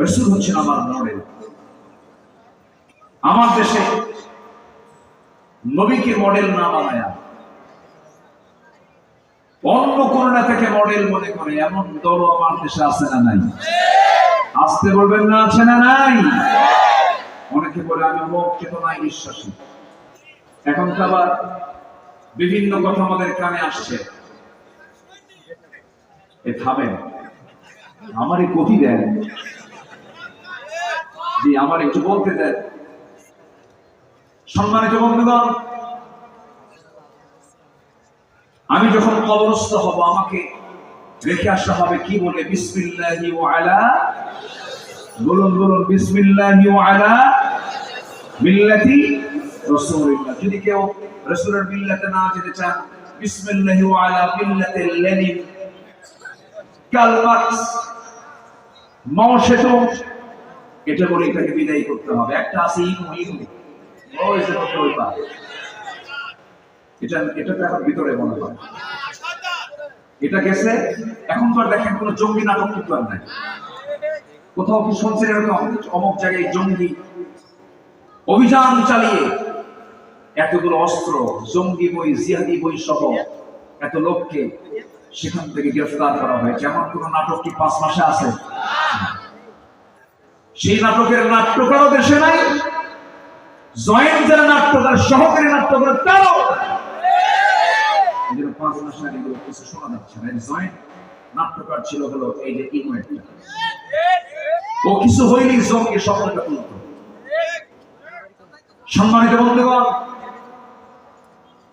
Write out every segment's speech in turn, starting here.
রসুল হচ্ছেন আমার মডেল আমার দেশে নবীকে মডেল না বানায়া, অন্য কোন নেতাকে মডেল মনে করে, এমন দল আমার দেশে আছে না নাই। আসতে বলবেন না, আছে না নাই? অনেকে বলে, আমি অমুক চেতনায় বিশ্বাসী। এখন তো আবার বিভিন্ন কথা আমাদের কানে আসছে। এ থামেন আমারই কতি দেন। জি, আমার একটু বলতে দেন। সম্মানিত বন্ধুগণ, আমি যখন কবরস্থ হব, আমাকে রেখে আসতে হবে কি বলে বিসমিল্লাহি আলা। বলুন বলুন, বিসমিল্লাহি আলা মিল্লাতি রাসূলিল্লাহ। যদি কেউ রাসূলের মিল্লাতে না যেতে চান, বিসমিল্লাহি আলা মিল্লাতি লেনিন মার্কস মাও সেতুং এটা বলে এটাকে বিদায় করতে হবে। একটা আছে এটা এটা তো এখন ভিতরে মনে হয়। এটা গেছে, এখন তো আর দেখেন কোনো জঙ্গি নাটক কিন্তু আর নাই। কোথাও কি শুনছেন এরকম অমুক জায়গায় জঙ্গি অভিযান চালিয়ে? এতগুলো অস্ত্র, জঙ্গি বই, জিহাদি বই সহ এত লোককে সেখান থেকে গ্রেফতার করা হয়েছে এমন কোন নাটকটি পাঁচ মাসে আছে? সেই নাটকের নাট্যকারও দেশে নাই জয়েন্ট যারা নাট্যকার সহকারী নাট্যকার তারাও পাঁচ এগুলো কিছু শোনা যাচ্ছে না। জয়েন্ট নাট্যকার ছিল হলো এই যে ও কিছু সম্মানিত বন্ধুগণ,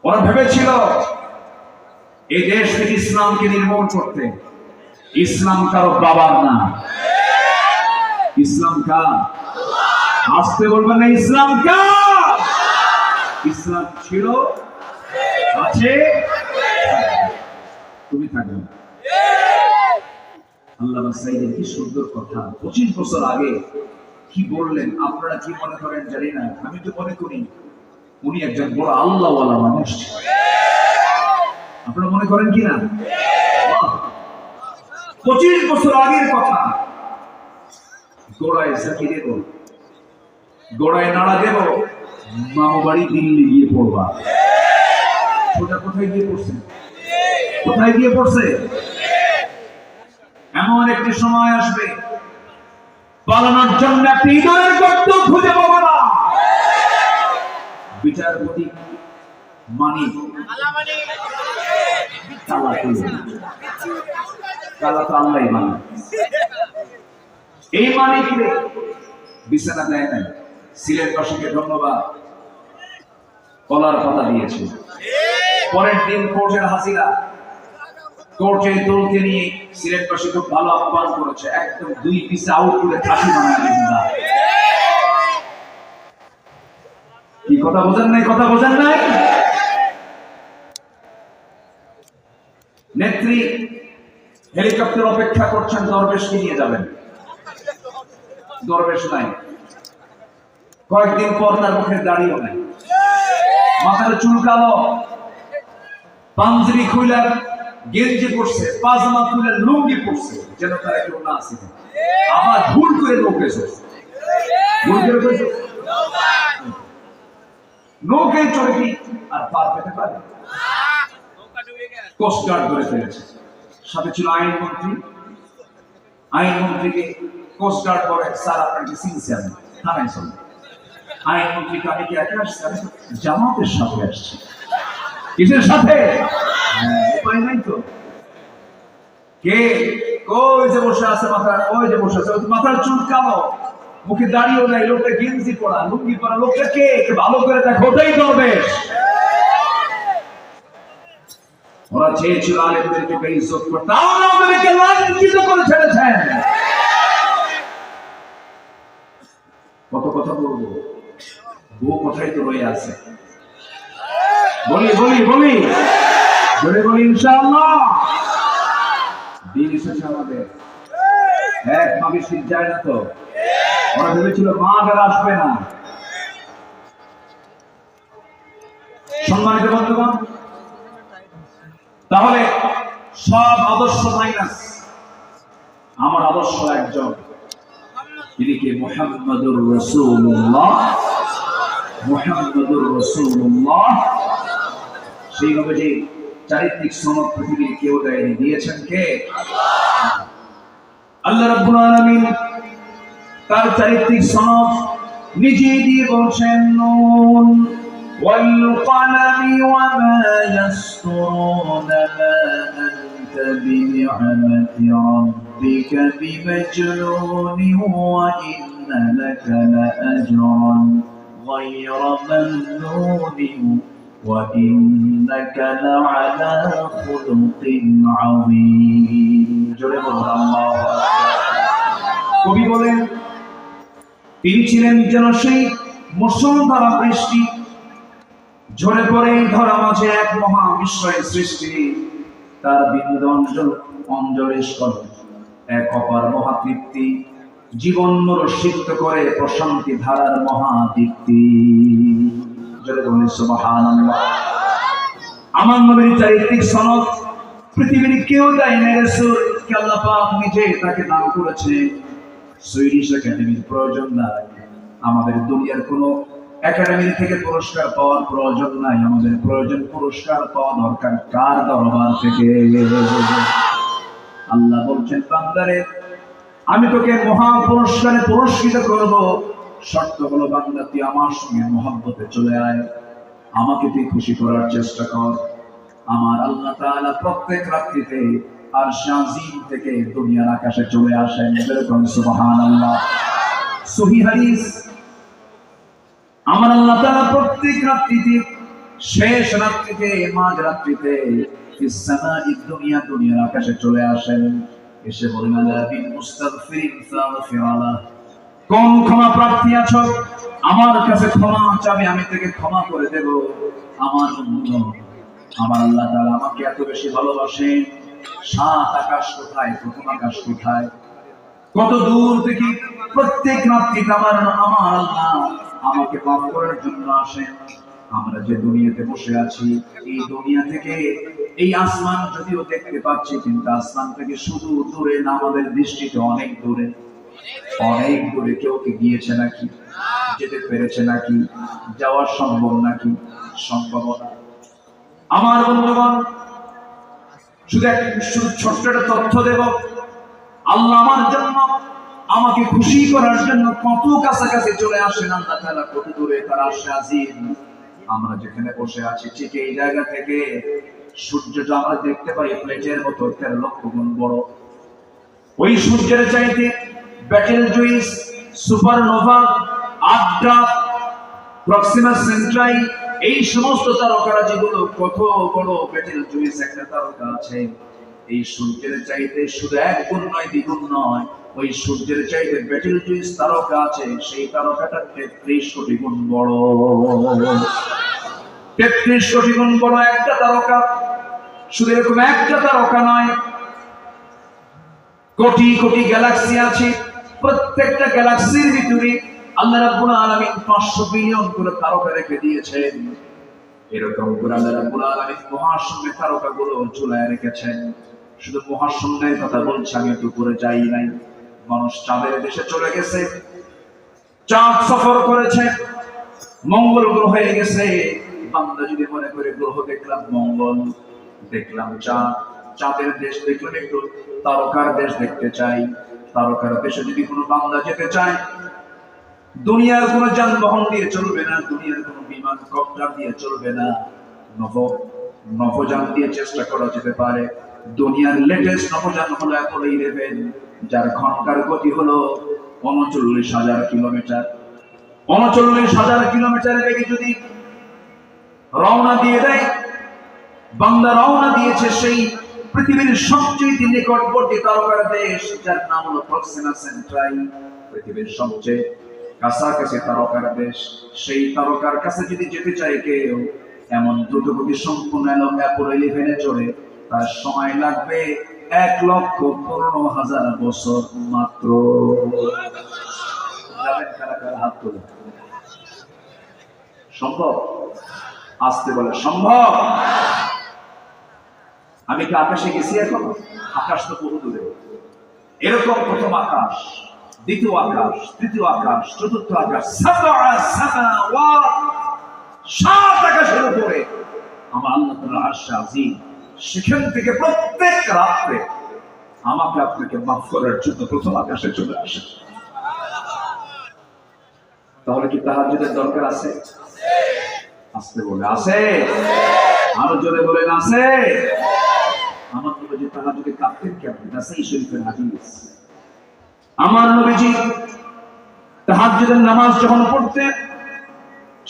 ওরা ভেবেছিল এই দেশ থেকে ইসলামকে নির্মূল করতে। ইসলাম কারও বাবার না। ইসলাম কার? আসতে বলবেন না, ইসলাম কার? ইসলাম ছিল, আছে, তুমি থাকবে আল্লাহ সাইদের কি সুন্দর কথা, পঁচিশ বছর আগে কি বললেন, আপনারা কি মনে করেন জানি না, আমি তো মনে করি উনি একজন বড় আল্লাহওয়ালা মানুষ। আপনারা মনে করেন কি না পঁচিশ বছর আগের কথা। গোড়ায় সাকি দেব গোড়ায় নাড়া দেব, মামা বাড়ি দিল্লি গিয়ে পড়বা। সোজা কোথায় গিয়ে পড়ছে? কোথায় গিয়ে পড়ছে? এমন একটি সময় আসবে, পালানোর জন্য একটি হৃদয়ের গর্ত খুঁজে পাবো না। বিচারপতি কালা খুঁজে কালা তো আল্লাহ মানে। এই মানিকরে বিছানা দেয় নাই। সিলেট বাসীকে ধন্যবাদ। কলার পাতা দিয়েছে। পরের দিন কোর্টের হাসিরা কোর্টে দলকে নিয়ে সিলেটবাসী খুব ভালো আহ্বান করেছে। একদম দুই পিসে আউট করে খাসি বানায় কি কথা বোঝেন নাই? কথা বোঝেন নাই? নেত্রী হেলিকপ্টার অপেক্ষা করছেন দরবেশকে নিয়ে যাবেন। দরবেশ নাই কয়েকদিন পর তার মুখের দাড়িও নাই। মাথার চুল কালো পাঞ্জাবি খুইলার গেঞ্জি পড়ছে পাজামা খুলে লুঙ্গি পড়ছে যেন তারা কেউ না আসে আবার ভুল করে লোক এসেছে ভুল করে করেছে নৌকে চড়ে কি আর পার পেতে পারে কোস্ট গার্ড ধরে ফেলেছে। সাথে ছিল আইনমন্ত্রী। আইনমন্ত্রীকে কোস্ট গার্ড বলে স্যার আপনাকে আমি থানায় চলে আইনমন্ত্রীকে আমি কি একা আসছি? আমি জামাতের সাথে আসছি। কিসের সাথে? হ্যাঁ, উপায় নাই তো। কে? ওই যে বসে আছে মাথা ওই যে বসে আছে মাথার চুল কালো। মুখে দাঁড়িয়েও নাই লোকটা গেঞ্জি পরা লুঙ্গি পরা লোকটা কে? ভালো করে দেখো ওটাই করবে ওরা চেয়েছিল আলেমদেরকে বেইজ্জত করতে। তাহলে আমাদেরকে লাঞ্ছিত করে ছেড়েছেন। কত কথা বলব? বউ কথাই তো রয়ে আছে। বলি বলি বলি। জোরে বলি, ইনশাআল্লাহ। দিন এসেছে আমাদের। এক মাগে শীত যায় না তো। ওরা ভেবেছিল মা আসবে না। সম্মানিত বন্ধুগণ, তাহলে সব আদর্শ মাইনাস। আমার আদর্শ একজন। তিনি কে মোহাম্মদুর রসুল্লাহ মোহাম্মদুর রসুল্লাহ সেই নবীজি চারিত্রিক সনদ পৃথিবীর কেউ দেয়নি দিয়েছেন কে আল্লাহ রাব্বুল আলামিন তার চারিত্রিক সনদ নিজে দিয়ে বলছেন নুন والقلم وما يسطرون ما أنت بنعمة ربك بمجنون وإن لك لأجرا غير ممنون وإنك لعلى خلق عظيم جل الله কবি বলেন তিনি ছিলেন যেন সেই মুসলধারা বৃষ্টি ঝরে পড়ে ধরা মাঝে এক মহা বিস্ময়ের সৃষ্টি তার বিন্দু অঞ্চল অঞ্জলেশ করে এক অপার মহাতৃপ্তি জীবন রসিক্ত করে প্রশান্তি ধারার বলেন আমার নবীর চারিত্রিক সনদ পৃথিবীর কেউ দেয় না কে নিজে তাকে দান করেছে। সুইডিশ একাডেমির প্রয়োজন নাই। আমাদের দুনিয়ার কোনো একাডেমি থেকে পুরস্কার পাওয়ার প্রয়োজন নাই। আমাদের প্রয়োজন পুরস্কার পাওয়া দরকার কার দরবার থেকে? আল্লাহ বলছেন, বান্দারে, আমি তোকে মহা পুরস্কারে পুরস্কৃত করব। শর্ত হলো, বান্দা, তুই আমার সঙ্গে মহব্বতে চলে আয়। আমাকে তুই খুশি করার চেষ্টা কর। আমার আল্লাহ তাআলা প্রত্যেক রাত্রিতে আর শাজিম থেকে দুনিয়ার আকাশে চলে আসেন। এরকম সুবহানাল্লাহ। সহি হাদিস। আমার আল্লাহ তাআলা প্রত্যেক রাত্রিতে, শেষ রাত্রিতে, মাঝ রাত্রিতে দুনিয়া, দুনিয়ার আকাশে চলে আসেন। এসে বলেন কোন ক্ষমা প্রার্থী আমার কাছে ক্ষমা চাবে, আমি থেকে ক্ষমা করে দেব। আমার আমার আল্লাহ আমাকে এত বেশি ভালোবাসেন। সাত আকাশ কোথায়? প্রথম আকাশ কোথায়? কত দূর থেকে প্রত্যেক রাত্রিতে আমার আমার আল্লাহ আমাকে মাফ করার জন্য আসেন। আমরা যে দুনিয়াতে বসে আছি, এই দুনিয়া থেকে এই আসমান যদিও দেখতে পাচ্ছি, কিন্তু আসমান থেকে শুধু দূরে না, আমাদের দৃষ্টিতে অনেক দূরে। অনেক দূরে কেউ কি গিয়েছে নাকি? যেতে পেরেছে নাকি? যাওয়া সম্ভব নাকি? সম্ভাবনা আমার বন্ধুগণ, শুধু এক শুধু ছোট্ট একটা তথ্য দেব। আল্লাহ আমার জন্য আমাকে খুশি করার জন্য কত কাছাকাছি চলে আসেন, আল্লাহ তাআলা কত দূরে তারা আসে আজিম। আমরা যেখানে বসে আছি, ঠিক এই জায়গা থেকে সূর্যটা আমরা দেখতে পাই, প্লেটের মতো, তেরো লক্ষ গুণ বড়। ওই সূর্যের চাইতে ব্যাটেল জুইস, সুপারনোভা, আড্ডা, প্রক্সিমা সেন্ট্রাই, এই সমস্ত তারকারা যেগুলো কত বড় ব্যাটেল জুইস একটা তারকা আছে। এই সূর্যের চাইতে শুধু এক গুণ নয়, দ্বিগুণ নয়। ওই সূর্যের চাইতে ব্যাটেল জুইস তারকা আছে, সেই তারকাটা তেত্রিশ কোটি গুণ বড়। তেত্রিশ কোটি গুণ বড় একটা তারকা, শুধু এরকম একটা তারকা নয়, কোটি কোটি গ্যালাক্সি আছে, প্রত্যেকটা গ্যালাক্সির ভিতরে আল্লাহ রাব্বুল আলামিন 500 বিলিয়ন করে তারকা রেখে দিয়েছেন। এরকম করে আল্লাহ রাব্বুল আলামিন মহাশূন্যে তারকাগুলো ঝুলায় রেখেছেন। শুধু মহাশূন্যের কথা বলছি, আমি একটু উপরে যাই নাই। মানুষ চাঁদের দেশে চলে গেছে। চাঁদ সফর করেছে, মঙ্গল গ্রহে গেছে। বান্দা যদি মনে করে গ্রহ দেখলাম, মঙ্গল দেখলাম, চাঁদ, চাঁদের দেশ দেখলাম একটু, তারকার দেশ দেখতে চাই। তারকার দেশে যদি কোনো বাংলা যেতে চায়, দুনিয়ার কোনো যানবাহন দিয়ে চলবে না, দুনিয়ার কোনো বিমান, কপ্টার দিয়ে চলবে না নভ নভযান দিয়ে চেষ্টা করা যেতে পারে। দুনিয়ার লেটেস্ট নভযান হলো ইলেভেন যার ঘণ্টার গতি হলো উনচল্লিশ হাজার কিলোমিটার। উনচল্লিশ হাজার কিলোমিটার বেগে যদি রওনা দিয়ে দেয় বাংলা রওনা দিয়েছে সেই পৃথিবীর সবচেয়ে নিকটবর্তী তারকার দেশ, যার নাম হলো প্রক্সিমা সেন্ট্রাই পৃথিবীর সবচেয়ে কাছাকাছি তারকার দেশ। সেই তারকার কাছে যদি যেতে চায় কেউ, এমন দ্রুতগতি সম্পূর্ণ অ্যাপোলো ইলেভেনে চড়ে তার সময় লাগবে এক লক্ষ পনেরো হাজার বছর মাত্র। সম্ভব? আসতে বলে, সম্ভব? আমি কি আকাশে গেছি এখন? আকাশ তো বহু দূরে। এরকম প্রথম আকাশ, দ্বিতীয় আকাশ, তৃতীয় আকাশ, চতুর্থ আকাশ সাত আকাশের উপরে। আমার আল্লাহ আরশ আজিম। সেখান থেকে প্রত্যেক রাত্রে আমাকে আপনাকে মাফ করার জন্য প্রথম আকাশে চলে আসে। তাহলে কি তাহাজ্জুদের দরকার আছে? আসতে বলে, আছে। আরও জোরে বলেন, আছে। আমার নবীজি তাহাজ্জুদে কাঁদতেন কেমন? নাসাই শরীফের হাদিস। আমার নবীজি তাহাজ্জুদের নামাজ যখন পড়তেন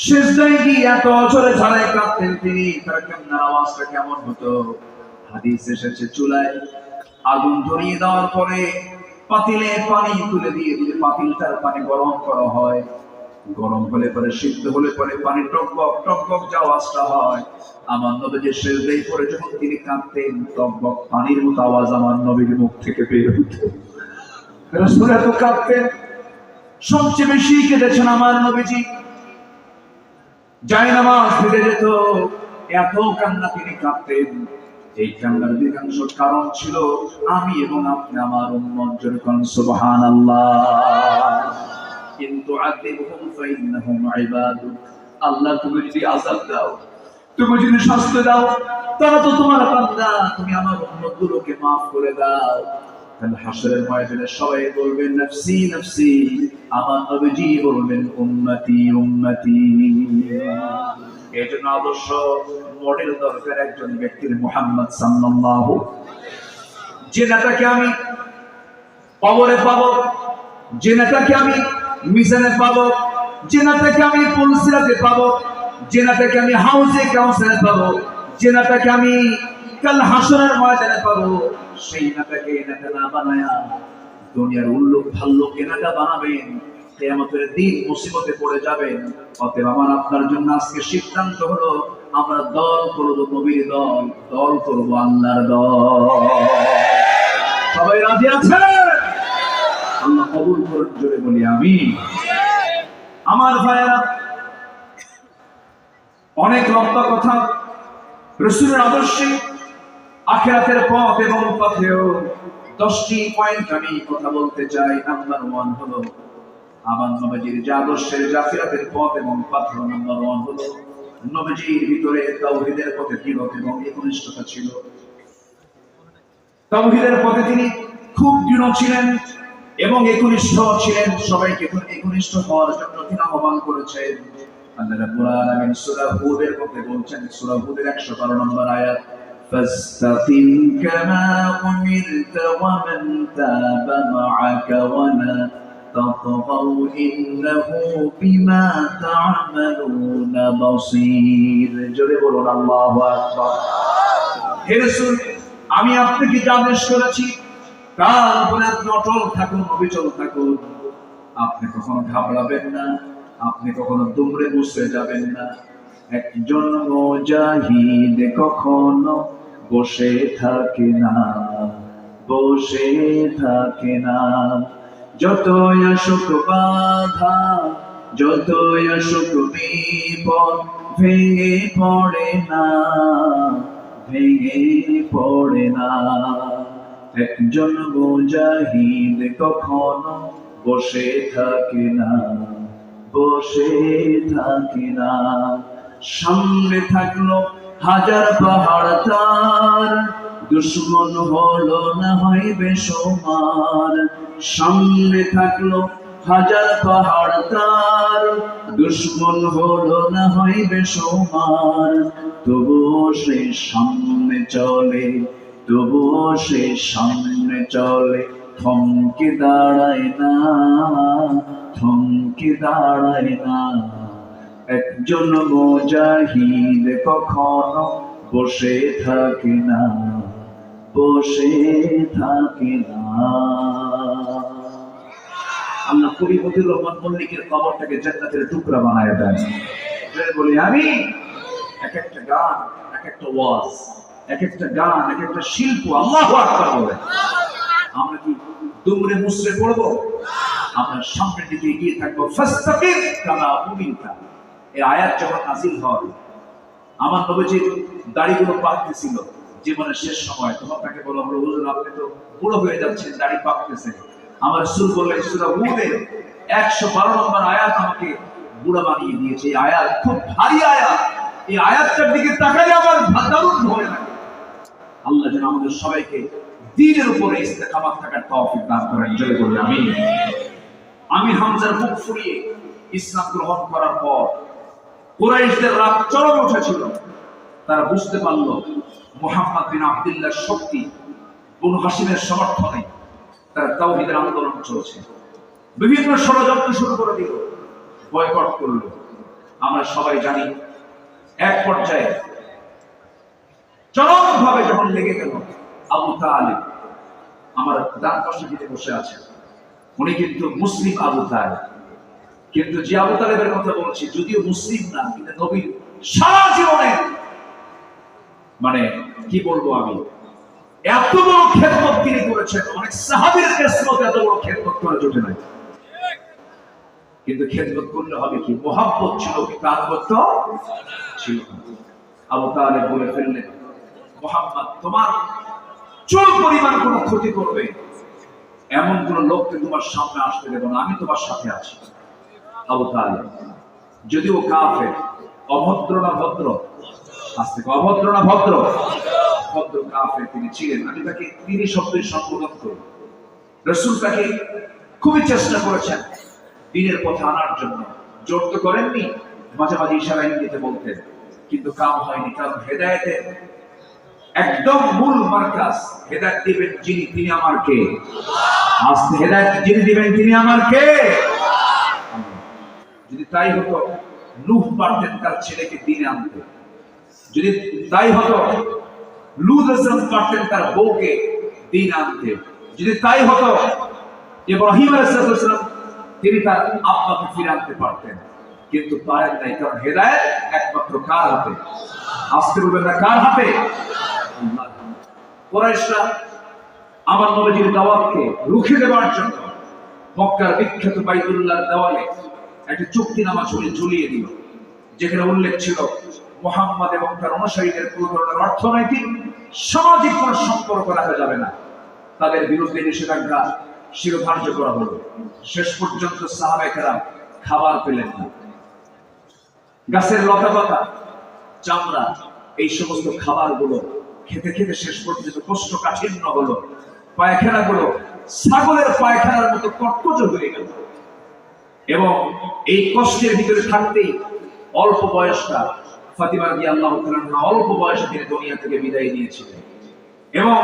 সেজদায় গিয়ে এত অজরে ঝাড়ায় কাঁদতেন তিনি। তার কান্নার আওয়াজটা কেমন হতো? হাদিস এসেছে চুলায়। আগুন ধরিয়ে দেওয়ার পরে পাতিলে পানি তুলে দিয়ে দিলে পাতিলটার পানি গরম করা হয়, গরম হলে পরে, সিদ্ধ হলে পরে পানি টকবক টকবক যে আওয়াজটা হয়, আমার নবীজি সেজদায় পরে যখন তিনি কাঁদতেন টকবক পানির মতো আওয়াজ আমার নবীর মুখ থেকে বের হতো। রাসূল এত কাঁদতেন। সবচেয়ে বেশি কেঁদেছেন আমার নবীজি। যাই নামাজ ফিরে যেত। এত কান্না তিনি কাঁদতেন। এই কান্নার অধিকাংশ কারণ ছিল আমি এবং আপনি আমার উম্মত যেরকম সুবহান কিন্তু আদিবহুম ফাইন্নাহুম ইবাদুক। আল্লাহ, তুমি যদি আযাব দাও, তুমি যদি শাস্তি দাও তারা তো তোমার বান্দা, তুমি আমার উম্মত গুলোকে মাফ করে দাও। তাহলে হাসরের ময়দানে সবাই বলবেন, নফসি নফসি। আমার নবীজি বলবেন, উম্মতি উম্মতি। এই মডেল দরকার একজন ব্যক্তির মোহাম্মদ সাল্লাল্লাহু। যে নেতাকে আমি কবরে পাবো, যে নেতাকে আমি মিশনে পাবো, যে নেতাকে আমি পুলসিরাতে পাবো, যে নেতাকে আমি হাউসে কাউন্সিলে পাবো, যে নেতাকে আমি কাল হাসরের ময়দানে পাবো। সেই নেতাকে নেতা না বানায়া দুনিয়ার উল্লুক ভাল্লুক নেতা বানাবেন। কেয়ামতের দিন মুসিবতে পড়ে যাবেন। অতএব আমার আপনার জন্য আজকে সিদ্ধান্ত হলো, আমরা দল করব নবীর দল দল করব আল্লাহর দল। সবাই রাজি আছে আল্লাহ কবুল জোরে বলি আমি আমার ভাইয়েরা, অনেক লম্বা কথা, রসুলের আদর্শে আখেরাতের পথ এবং পথেও দশটি পয়েন্ট আমি কথা বলতে চাই। নাম্বার ওয়ান হলো আমার নবজির যে আদর্শের জাফিরাতের পথ এবং পথ নাম্বার ওয়ান হলো নবজির ভিতরে তাওহীদের পথে দৃঢ় এবং একনিষ্ঠতা ছিল। তাওহীদের পথে তিনি খুব দৃঢ় ছিলেন এবং একনিষ্ঠ ছিলেন। সবাইকে একনিষ্ঠ হওয়ার জন্য তিনি আহ্বান করেছেন। আল্লাহ রাব্বুল আলামিন সূরা হুদের মধ্যে বলছেন, সূরা হুদের 112 নম্বর আয়াত فاستقم كما أمرت ومن تاب معك ولا تطغوا إنه بما تعملون بصير জোরে বলুন আল্লাহু আকবার হে রাসূল আমি আপনাকে যা আদেশ করেছি তার উপরে আপনি অটল থাকুন অবিচল থাকুন আপনি কখনো ঘাবড়াবেন না আপনি কখনো দুমড়ে মুসড়ে যাবেন না একজন মুজাহিদ কখনো বসে থাকে না, বসে থাকে না। যতই আসুক বাধা, যতই আসুক বিপদ, ভেঙে পড়ে না, ভেঙে পড়ে না। একজন মুজাহিদ কখনো বসে থাকে না, বসে থাকে না। সামনে থাকল হাজার পাহাড় তার। দুশ্মন হলো না হইবে সমার সামনে থাকল হাজার পাহাড় তার। দুশ্মন হলো না হইবে সমার তবুও সে সামনে চলে, তবুও সে সামনে চলে। থমকে দাঁড়ায় না, থমকে দাঁড়ায় না। একজন মুজাহিদ কখনো বসে থাকে না, বসে থাকে না। আল্লাহ কবি মতিউর রহমান মল্লিকের কবরটাকে জান্নাতের টুকরা বানায় দেন। বলি আমি এক একটা গান, এক একটা ওয়াজ, এক একটা গান, এক একটা শিল্প, আল্লাহ আকবার বলে। আমরা কি দুমড়ে মুসড়ে পড়ব? আমরা সামনের দিকে এগিয়ে থাকব। ফাস্তাকিম কামা উমিরতা এই আয়াত যখন নাজিল হয় আমার নবীজির দাড়িগুলো পাকতেছিল জীবনের শেষ সময়। তখন তাকে বলা হলো হুজুর, আপনি তো বুড়ো হয়ে যাচ্ছেন, দাড়ি পাকতেছে। আমার সুর বললেন, সুরা হুদের একশো বারো নম্বর আয়াত আমাকে বুড়া বানিয়ে দিয়েছে। এই আয়াত খুব ভারী আয়াত। এই আয়াতটার দিকে তাকালে আমার দারুণ ভয় লাগে আল্লাহ যেন আমাদের সবাইকে দিনের উপরে ইস্তেকামাত থাকার তৌফিক দান করেন। জয় বলে আমি আমি হামজার মুখ ফুরিয়ে ইসলাম গ্রহণ করার পর কুরাইশদের রাগ চরম উঠেছিল তারা বুঝতে পারল, মোহাম্মদ বিন আব্দুল্লাহ শক্তি বনু হাসিমের সমর্থনে তারা তাওহীদের আন্দোলন চলছে। বিভিন্ন ষড়যন্ত্র শুরু করে দিল, বয়কট করল। আমরা সবাই জানি, এক পর্যায়ে চরম ভাবে যখন লেগে গেল, আবু তালেব আমার ডান পাশে বসে আছে। উনি কিন্তু মুসলিম আবু তালেব। কিন্তু যে আবু তালেবের কথা বলছি, যদিও মুসলিম না, কিন্তু নবীর সারা জীবনে মানে কি বলব আমি, এত বড় খেদমত তিনি করেছেন, অনেক সাহাবীর কিসমত এত বড় খেদমত করে জোটে নাই। কিন্তু খেদমত করলে হবে কি? মোহাম্মত ছিল কি? কাজবত্ত ছিল আবু তালেব বলে ফেললেন, মোহাম্মদ, তোমার চুল পরিমাণ কোনো ক্ষতি করবে। এমন কোন লোককে তোমার সামনে আসতে দেবো না, আমি তোমার সাথে আছি। তালেব যদিও কাফের, অভদ্র না ভদ্র? আজ থেকে অভদ্র না ভদ্র? ভদ্র কাফের তিনি ছিলেন। আমি তাকে তিনি শব্দের সম্বোধন করি রসুল তাকে খুবই চেষ্টা করেছেন দিনের পথে আনার জন্য। জোর তো করেননি মাঝে মাঝে ইশারা ইঙ্গিতে বলতেন, কিন্তু কাম হয়নি, কারণ হেদায়েতে একদম মূল মার্কাস হেদায়েত দিবেন যিনি, তিনি আমার কে? আস্তে হেদায়েত যিনি দিবেন, তিনি আমার কে? যদি তাই হতো, লুহ পারতেন তার ছেলেকে দিনে আনতে। যদি তাই হতো লুদ হাসান পারতেন তার বউকে দিন আনতে। যদি তাই হতো, ইব্রাহিম আলাইহিসসালাম তিনি তার আব্বাকে ফিরে আনতে পারতেন। কিন্তু পারেন নাই, কারণ হেদায়েত একমাত্র কার হাতে? আজকে বলবেন কার হাতে। কুরাইশরা আমার নবীজির দাওয়াতকে রুখে দেওয়ার জন্য মক্কার বিখ্যাত বাইতুল্লাহর দেওয়ালে একটা চুক্তিনামা ঝুলিয়ে ঝুলিয়ে দিল, যেখানে উল্লেখ ছিল মোহাম্মদ এবং তার অনুসারীদের কোনো ধরনের অর্থনৈতিক, সামাজিক কোন সম্পর্ক রাখা যাবে না। তাদের বিরুদ্ধে নিষেধাজ্ঞা শিরোধার্য করা হলো। শেষ পর্যন্ত সাহাবেকেরা খাবার পেলেন না। গাছের লতা পাতা, চামড়া, এই সমস্ত খাবারগুলো খেতে খেতে শেষ পর্যন্ত কষ্ট কাঠিন্য হলো। পায়খানাগুলো ছাগলের পায়খানার মতো কটকচ হয়ে গেল। এবং এই কষ্টের ভিতরে থাকতেই অল্প বয়সটা ফাতিমা রাজি আল্লাহ অল্প বয়সে তিনি দুনিয়া থেকে বিদায় নিয়েছিলেন। এবং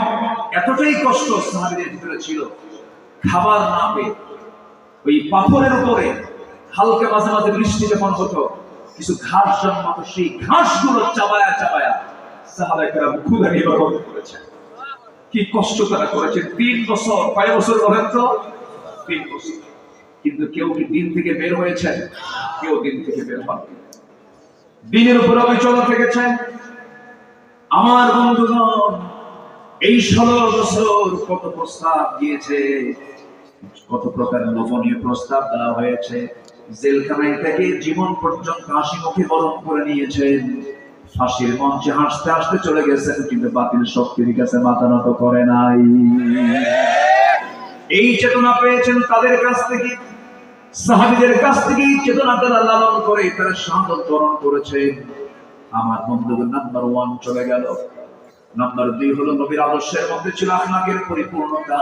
এতটাই কষ্ট সাহাবিদের ভিতরে ছিল, খাবার না পেয়ে ওই পাথরের উপরে হালকা মাঝে মাঝে বৃষ্টি যখন হতো, কিছু ঘাস জন্মাতো, সেই ঘাসগুলো চাবায়া চাবায়া সাহাবাইকেরা ক্ষুদা নিবারণ করেছে কি কষ্ট তারা করেছে তিন বছর, কয় বছর বলেন তিন বছর। কিন্তু কেউ কি দিন থেকে বের হয়েছেন? কেউ দিন থেকে বের হন দিনের উপর অবিচল থেকেছেন। আমার বন্ধুগণ, এই ষোলো বছর কত প্রস্তাব দিয়েছে, কত প্রকার লোভনীয় প্রস্তাব দেওয়া হয়েছে। জেলখানায় থেকে জীবন পর্যন্ত হাসি মুখে বরণ করে নিয়েছেন। ফাঁসির মঞ্চে হাসতে হাসতে চলে গেছেন, কিন্তু বাতিল শক্তির কাছে মাথা নত করে নাই। এই চেতনা পেয়েছেন তাদের কাছ থেকে। সাহাবিদের কাছ থেকে চেতনা তারা লালন করে, তারা শাহাদত বরণ করেছে। আমার বন্ধুদের নাম্বার ওয়ান চলে গেল। নাম্বার দুই হলো নবীর আদর্শের মধ্যে ছিল আখলাকের পরিপূর্ণতা।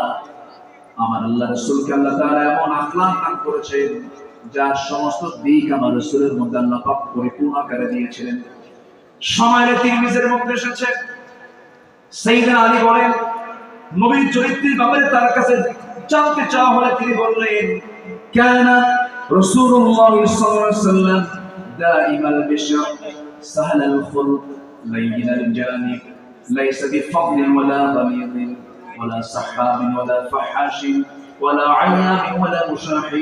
আমার আল্লাহ রসুলকে আল্লাহ তাআলা এমন আখলাক দান করেছেন, যার সমস্ত দিক আমার রসুলের মধ্যে আল্লাহ পাক পরিপূর্ণ করে দিয়েছিলেন। সময়ের তিরমিজের মধ্যে এসেছে। সাইয়েদনা আলী বলেন, নবীর চরিত্রের ব্যাপারে তার কাছে জানতে চাওয়া হলে তিনি বললেন كان رسول الله صلى الله عليه وسلم دائم البشر سهل الخلق لين الجانب ليس بفضل ولا غليظ ولا سحاب ولا فحاش ولا عياب ولا مشاح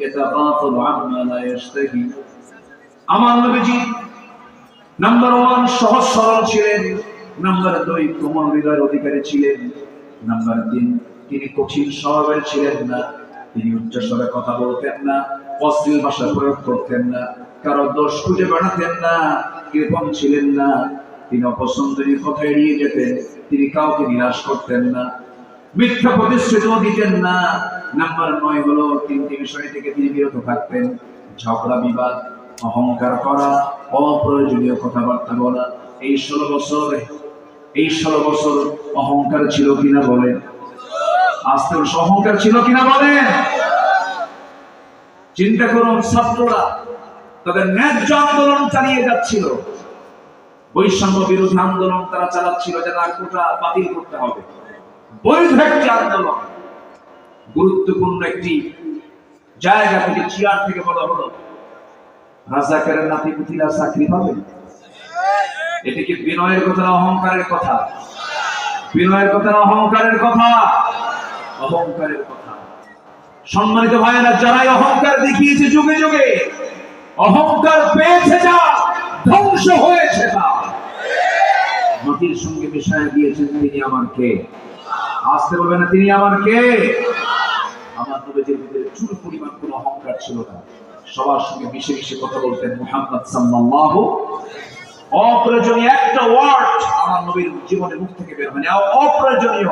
يتغافل عما لا يشتهي আমার নবীজি নাম্বার ওয়ান সহজ সরল ছিলেন নাম্বার দুই কোমল হৃদয়ের অধিকারী ছিলেন নাম্বার তিন তিনি কঠিন স্বভাবের ছিলেন না তিনি উচ্চস্বরে কথা বলতেন না অশ্লীল ভাষা প্রয়োগ করতেন না, কারও দোষ খুঁজে বেড়াতেন না, কৃপণ ছিলেন না। তিনি অপছন্দনীয় কথা এড়িয়ে যেতেন, তিনি কাউকে নিরাশ করতেন না, মিথ্যা প্রতিশ্রুতিও দিতেন না। নাম্বার নয় হলো তিনটি বিষয় থেকে তিনি বিরত থাকতেন, ঝগড়া, বিবাদ, অহংকার করা, অপ্রয়োজনীয় কথাবার্তা বলা। এই ষোলো বছর, এই ষোলো বছর অহংকার ছিল কিনা বলেন আস্তে আস্তে অহংকার ছিল কিনা বলেন? চিন্তা করুন ছাত্ররা, তাদের ন্যায্য আন্দোলন চালিয়ে যাচ্ছিল। বৈষম্য বিরোধী আন্দোলন তারা চালাচ্ছিল যে না কোটা বাতিল করতে হবে। বৈধ একটি আন্দোলন। গুরুত্বপূর্ণ একটি জায়গা থেকে, চেয়ার থেকে বলা হলো রাজাকারের নাতি পুতিরা চাকরি পাবে? এটি কি বিনয়ের কথা অহংকারের কথা? বিনয়ের কথা অহংকারের কথা? অহংকারের কথা। সম্মানিত ভাইয়েরা, যারাই অহংকার দেখিয়েছে যুগে যুগে, অহংকার পেয়েছে যা, ধ্বংস হয়েছে তা। মাটির সঙ্গে মিশায় দিয়েছেন তিনি আমার কে? আসতে বলবেন না, তিনি আমার কে? আমার নবীজির ভিতরে চুল পরিমাণ কোনো অহংকার ছিল না। সবার সঙ্গে মিশে মিশে কথা বলতেন মুহাম্মদ সাল্লাল্লাহু অপ্রয়োজনীয় একটা ওয়ার্ড আমার নবীর জীবনে মুখ থেকে বের হয়নি অপ্রয়োজনীয়।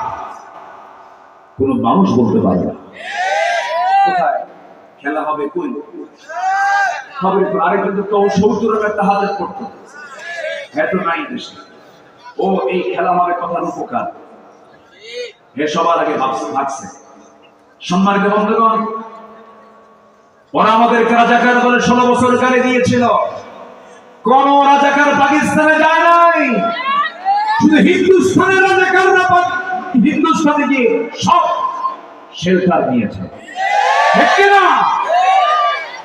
কোন মানুষ বলতে পারে খেলা হবে কই? হবে আরেকজন তো করতো এত নাই দেশে। ও, এই খেলা কথার উপকার। হে সবার আগে ভাবছে সম্মানিত বন্ধুগণ, ওরা আমাদেরকে রাজাকার বলে ষোলো বছর কালে দিয়েছিল। কোন রাজাকার পাকিস্তানে যায় নাই। শুধু হিন্দুস্তানের রাজাকাররা সব শেল্টার নিয়েছে।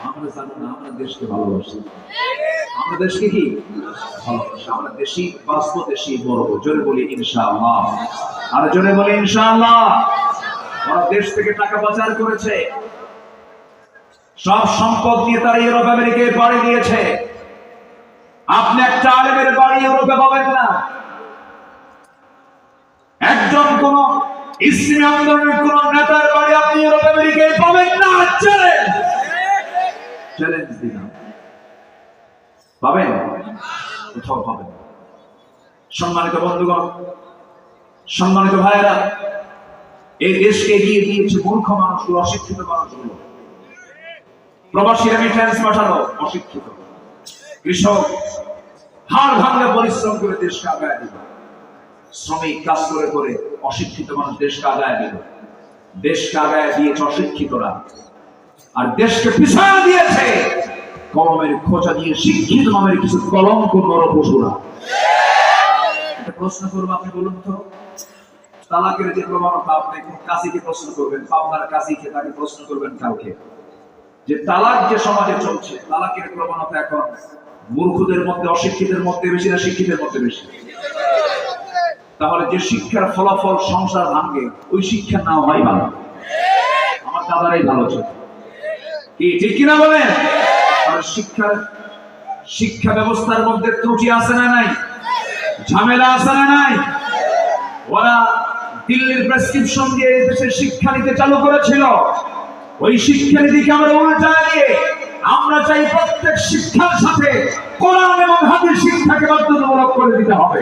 আমরা জানি না, আমরা দেশকে ভালোবাসি। আমরা দেশকে কি? ভালোবাসি। আমরা দেশি দেশি জোরে বলি ইনশাআল্লাহ। আর জোরে বলি ইনশাআল্লাহ। ওরা দেশ থেকে টাকা পাচার করেছে। সব সম্পদ নিয়ে তারা ইউরোপ, আমেরিকায় বাড়ি দিয়েছে। আপনি একটা আলেমের বাড়ি ইউরোপে পাবেন না। একজন কোন ইসলামী আন্দোলনের কোন নেতার বাড়ি আপনি ইউরোপ আমেরিকায় পাবেন না চ্যালেঞ্জ দিলাম। পাবেন? কোথাও পাবেন? সম্মানিত বন্ধুগণ, সম্মানিত ভাইয়েরা, এই দেশকে এগিয়ে দিয়েছে মূর্খ মানুষগুলো অশিক্ষিত মানুষগুলো। প্রবাসী রেমিটেন্স পাঠালো, অশিক্ষিত। কৃষক, হাড় ভাঙলে পরিশ্রম করে দেশকে আগায় দিল। শ্রমিক কাজ করে করে অশিক্ষিত মানুষ দেশকে আগায় দিল। দেশকে আগায় দিয়েছে অশিক্ষিতরা। আর দেশকে পিছায় দিয়েছে কলমের খোঁচা দিয়ে শিক্ষিত নামের কিছু কলঙ্ক নর পশুরা প্রশ্ন করব আপনি বলুন তো, তালাকের যে প্রবণতা আপনি কোন কাজীকে প্রশ্ন করবেন, পাবনার কাজীকে তাকে প্রশ্ন করবেন কাউকে যে তালাক যে সমাজে চলছে, তালাকের প্রবণতা এখন মূর্খদের মধ্যে, অশিক্ষিতের মধ্যে বেশি না শিক্ষিতের মধ্যে বেশি? তাহলে যে শিক্ষার ফলাফল সংসার ভাঙে, ওই শিক্ষা না হয় ভালো। আমার দাদারাই ভালো ছিল। কি, ঠিক কিনা বলেন? শিক্ষার, শিক্ষা ব্যবস্থার মধ্যে ত্রুটি আছে না নাই? ঝামেলা আছে না নাই? ওরা দিল্লির প্রেসক্রিপশন দিয়ে দেশের শিক্ষানীতি চালু করেছিল। ওই শিক্ষা শিক্ষানীতিকে আমরা উল্টায় দিয়ে, আমরা চাই প্রত্যেক শিক্ষার সাথে কোরআন এবং হাদিস শিক্ষাকে বাধ্যতামূলক করে দিতে হবে।